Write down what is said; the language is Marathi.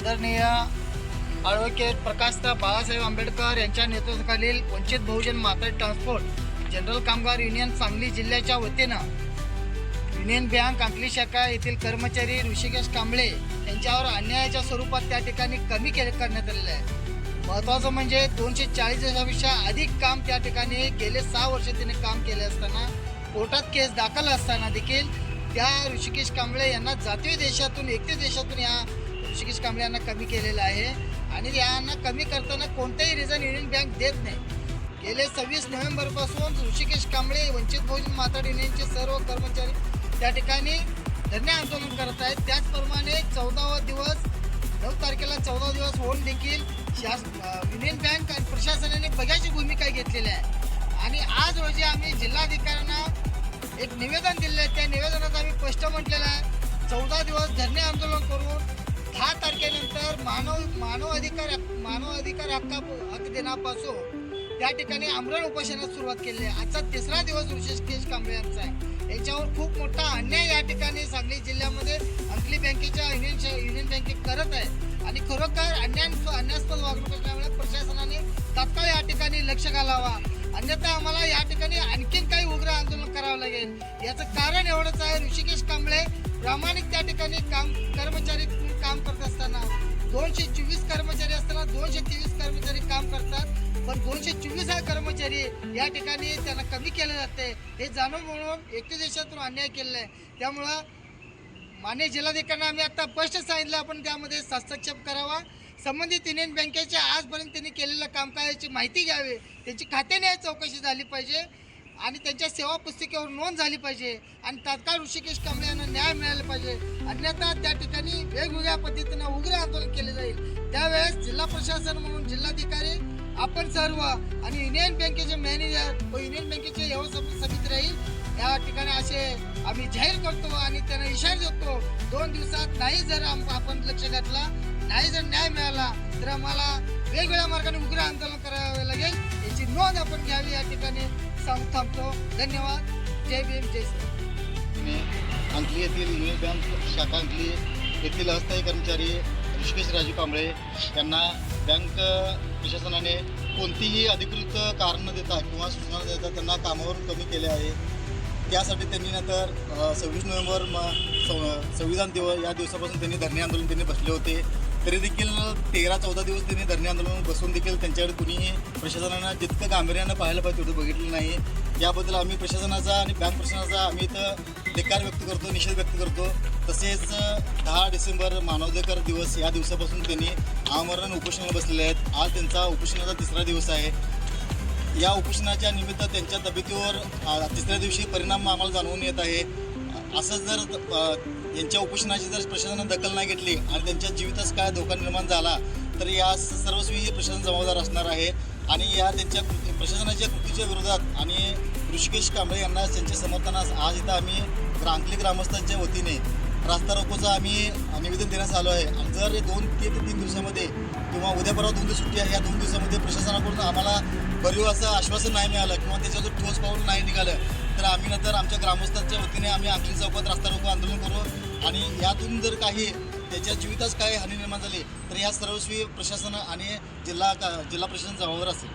आदरणीय ॲडव्होकेट प्रकाशता बाळासाहेब आंबेडकर यांच्या नेतृत्वाखालील वंचित बहुजन माता ट्रान्सपोर्ट जनरल कामगार युनियन सांगली जिल्ह्याच्या वतीनं युनियन बँक अंकली शाखा येथील कर्मचारी ऋषिकेश कांबळे यांच्यावर अन्यायाच्या स्वरूपात त्या ठिकाणी कमी केले करण्यात आलेलं आहे. महत्त्वाचं म्हणजे दोनशे चाळीस दिवसापेक्षा अधिक काम त्या ठिकाणी गेले सहा वर्ष तिने काम केले असताना कोर्टात केस दाखल असताना देखील त्या ऋषिकेश कांबळे यांना जातीय देशातून एकतीस देशातून या ऋषिकेश कांबळे यांना कमी केलेलं आहे. आणि यांना कमी करताना कोणताही रिझन युनियन बँक देत नाही. गेले सव्वीस नोव्हेंबरपासून ऋषिकेश कांबळे वंचित बहुजन माता युनियनचे सर्व कर्मचारी त्या ठिकाणी धरणे आंदोलन करत आहेत. त्याचप्रमाणे चौदावा दिवस नऊ तारखेला चौदा दिवस होऊन देखील शास युनियन बँक आणि प्रशासनाने बघ्याची भूमिका घेतलेली आहे. आणि आज रोजी आम्ही जिल्हाधिकाऱ्यांना एक निवेदन दिलेलं आहे. त्या निवेदनात आम्ही स्पष्ट म्हटलेलं आहे चौदा दिवस धरणे आंदोलन करून दहा तारखेनंतर मानव मानव अधिकार मानव अधिकार हक्का हक्क दिनापासून त्या ठिकाणी आमरण उपोषणास सुरुवात केली आहे. आजचा तिसरा दिवस ऋषेश केश कांबळे यांचा आहे. याच्यावर खूप मोठा अन्याय या ठिकाणी सांगली जिल्ह्यामध्ये अंकली बँकेच्या युनियन युनियन बँके करत आहे आणि खरोखर अन्याय अन्यास्पद वागणूक असल्यामुळे प्रशासनाने तात्काळ या ठिकाणी लक्ष घालावा. अन्यथा आम्हाला या ठिकाणी आणखीन काही उग्र आंदोलन करावं लागेल. याचं कारण एवढंच आहे ऋषिकेश कांबळे प्रामाणिक त्या ठिकाणी काम कर्मचारी काम करत असताना दोनशे चोवीस कर्मचारी असताना दोनशे तेवीस कर्मचारी काम करतात. पण दोनशे चोवीस हा कर्मचारी या ठिकाणी त्यांना कमी केलं जाते हे जाणून म्हणून एकटे देशातून अन्याय केलेला आहे त्यामुळं मान्य जिल्हाधिकाऱ्यांना आम्ही आता स्पष्ट सांगितलं. आपण त्यामध्ये हस्तक्षेप करावा. संबंधित युनियन बँकेच्या आजपर्यंत त्यांनी केलेल्या कामकाजाची माहिती घ्यावी. त्यांची खात्याने चौकशी झाली पाहिजे. आणि त्यांच्या सेवा पुस्तिकेवर नोंद झाली पाहिजे. आणि तात्काळ ऋषिकेश कांबळे यांना न्याय मिळाला पाहिजे. अन्यथा त्या ठिकाणी वेगवेगळ्या पद्धतीनं उग्र आंदोलन केले जाईल. त्यावेळेस जिल्हा प्रशासन म्हणून जिल्हाधिकारी आपण सर्व आणि युनियन बँकेचे मॅनेजर व युनियन बँकेचे व्यवस्थापन समिती राहील या ठिकाणी असे आम्ही जाहीर करतो आणि त्यांना इशारा देतो दोन दिवसात नाही जर आपण लक्ष घातला नाही जर न्याय मिळाला तर आम्हाला वेगवेगळ्या मार्गाने उग्र आंदोलन करावे लागेल. याची नोंद आपण घ्यावी या ठिकाणी. सांगून थांबतो. धन्यवाद. जय भीम जय श्री मी अंकली येथील युनियन बँक शाखा अंकली येथील अस्थायी कर्मचारी ऋषिकेश राजू कांबळे यांना बँक प्रशासनाने कोणतीही अधिकृत कारण न देता किंवा सूचना न देता त्यांना कामावरून कमी केले आहे. त्यासाठी त्यांनी नंतर सव्वीस नोव्हेंबर म संविधान दिवस या दिवसापासून त्यांनी धरणे आंदोलन त्यांनी बसले होते. तरी देखील तेरा चौदा दिवस त्यांनी धरणे आंदोलन बसून देखील त्यांच्याकडे कुणीही प्रशासनानं जितकं गांभीर्यानं पाहायला पाहिजे तेवढं बघितलं नाही याबद्दल आम्ही प्रशासनाचा आणि बँक प्रशासनाचा आम्ही इथं धिक्कार व्यक्त करतो निषेध व्यक्त करतो. तसेच दहा डिसेंबर मानवाधिकार दिवस या दिवसापासून त्यांनी आमरण उपोषणाला बसलेले आहेत. आज त्यांचा उपोषणाचा तिसरा दिवस आहे. या उपोषणाच्या निमित्त त्यांच्या तब्येतीवर तिसऱ्या दिवशी परिणाम आम्हाला जाणवून येत आहे. असंच जर यांच्या उपोषणाची जर प्रशासनानं दखल नाही घेतली आणि त्यांच्या जीवितास काय धोका निर्माण झाला तर या सर्वस्वी प्रशासन जबाबदार असणार आहे. आणि या त्यांच्या प्रशासनाच्या कृतीच्या विरोधात आणि ऋषिकेश कांबळे यांना त्यांच्या समर्थनास आज इथं आम्ही रांकली ग्रामस्थांच्या वतीने रास्ता रोकोचं आम्ही निवेदन देण्यास आलो आहे. आणि जर हे दोन ते तीन दिवसामध्ये किंवा उद्या परवा दोन दिवस सुट्टी आहे या दोन दिवसामध्ये प्रशासनाकडून आम्हाला भरीव असं आश्वासन नाही मिळालं किंवा त्याच्यावर ठोस पाऊल नाही निघालं तर आम्ही नंतर आमच्या ग्रामस्थांच्या वतीने आम्ही अंकली चौकात रास्ता रोको आंदोलन करू. आणि यातून जर काही त्याच्या जीवितच काही हानी निर्माण झाली तर या सर्वस्वी प्रशासन आणि जिल्हा जिल्हा प्रशासन जबाबदार असेल.